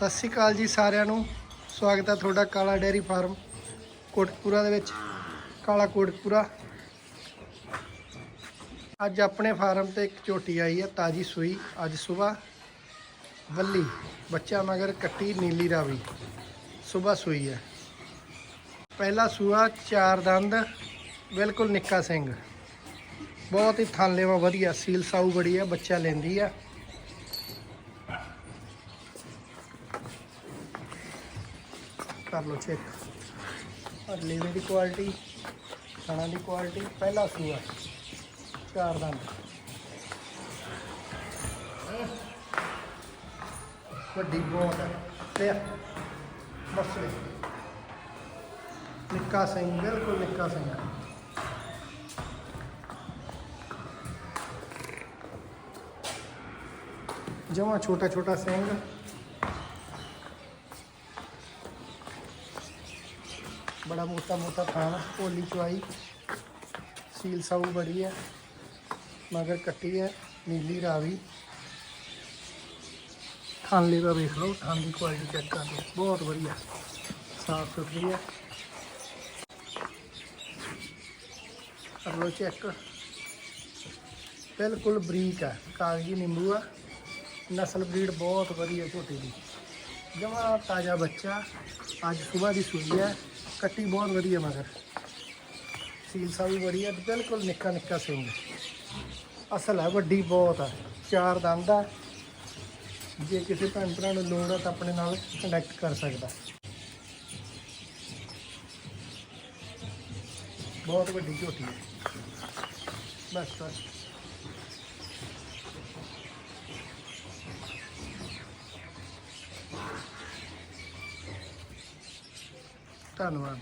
ਸਤਿ ਸ਼੍ਰੀ ਅਕਾਲ ਜੀ ਸਾਰਿਆਂ ਨੂੰ। ਸਵਾਗਤ ਹੈ ਤੁਹਾਡਾ ਕਾਲਾ ਡੇਅਰੀ ਫਾਰਮ ਕੋਟਕਪੂਰਾ ਦੇ ਵਿੱਚ, ਕਾਲਾ ਕੋਟਕਪੂਰਾ। ਅੱਜ ਆਪਣੇ ਫਾਰਮ ਤੇ ਇੱਕ ਝੋਟੀ ਆਈ ਹੈ, ਤਾਜੀ ਸੂਈ, ਅੱਜ ਸਵੇਰ। ਵੱਲੀ, ਬੱਚਾ ਮਗਰ ਕੱਟੀ ਨੀਲੀ ਰਾਵੀ। ਸਵੇਰ ਸੂਈ ਹੈ। ਪਹਿਲਾ ਸੂਆ ਚਾਰ ਦੰਦ, ਬਿਲਕੁਲ ਨਿੱਕਾ ਸਿੰਘ। ਬਹੁਤ ਹੀ ਥਾਲੇਵਾ ਵਧੀਆ, ਸੀਲ ਸਾਊ ਬੜੀ ਹੈ, ਬੱਚਾ ਲੈਂਦੀ ਆ ਕਰ ਲਓ ਚੈੱਕ ਔਰ ਲੀਵੇ ਦੀ ਕੁਆਲਿਟੀ ਖਾਣਾ ਦੀ ਕੁਆਲਿਟੀ ਪਹਿਲਾ ਸੂਆ, ਚਾਰ ਦੰਦ। ਵੱਡੀ ਬਹੁਤ ਹੈ। ਤੇ ਬਸ ਨਿੱਕਾ ਸਿੰਘ, ਬਿਲਕੁਲ ਨਿੱਕਾ ਸਿੰਘ। ਜਮਾ ਛੋਟਾ ਛੋਟਾ ਸਿੰਘ। ਬੜਾ ਮੋਟਾ ਮੋਟਾ ਖਾਣਾ, ਭੋਲੀ ਚੁਆਈ। ਸੀਲ ਸਾਊ ਬੜੀ ਹੈ, ਮਗਰ ਕੱਟੀ ਹੈ, ਨੀਲੀ ਰਾਵੀ। ਖਾਣ ਲਈ ਦਾ ਵੇਖ ਲਓ ਖਾਣ ਦੀ ਕੁਆਲਿਟੀ ਚੈੱਕ ਕਰ ਲਓ। ਬਹੁਤ ਵਧੀਆ, ਸਾਫ਼ ਸੁਥਰੀ ਹੈ। ਕਰ ਲਓ ਚੈੱਕ ਬਿਲਕੁਲ ਬਰੀਕ ਹੈ, ਕਾਗਜੀ ਨਿੰਬੂ ਆ। ਨਸਲ ਬਰੀਡ ਬਹੁਤ ਵਧੀਆ ਝੋਟੀ ਦੀ। ਜਮਾ ਤਾਜ਼ਾ ਬੱਚਾ, ਅੱਜ ਸਵੇਰ ਦੀ ਸੂਈ ਹੈ। ਕੱਟੀ ਬਹੁਤ ਵਧੀਆ ਮਗਰ। ਸੀਲ ਸਾ ਵੀ ਵਧੀਆ ਬਿਲਕੁਲ ਨਿੱਕਾ ਨਿੱਕਾ ਸਿੰਘ ਅਸਲ ਹੈ ਵੱਡੀ ਬਹੁਤ ਆ, ਚਾਰ ਦੰਦ ਆ। ਜੇ ਕਿਸੇ ਭੈਣ ਭਰਾ ਨੂੰ ਲੋੜ ਹੈ ਤਾਂ ਆਪਣੇ ਨਾਲ ਕਨੈਕਟ ਕਰ ਸਕਦਾ। ਬਹੁਤ ਵੱਡੀ ਝੋਟੀ ਹੈ ਬਸ ਬਸ। ਧੰਨਵਾਦ।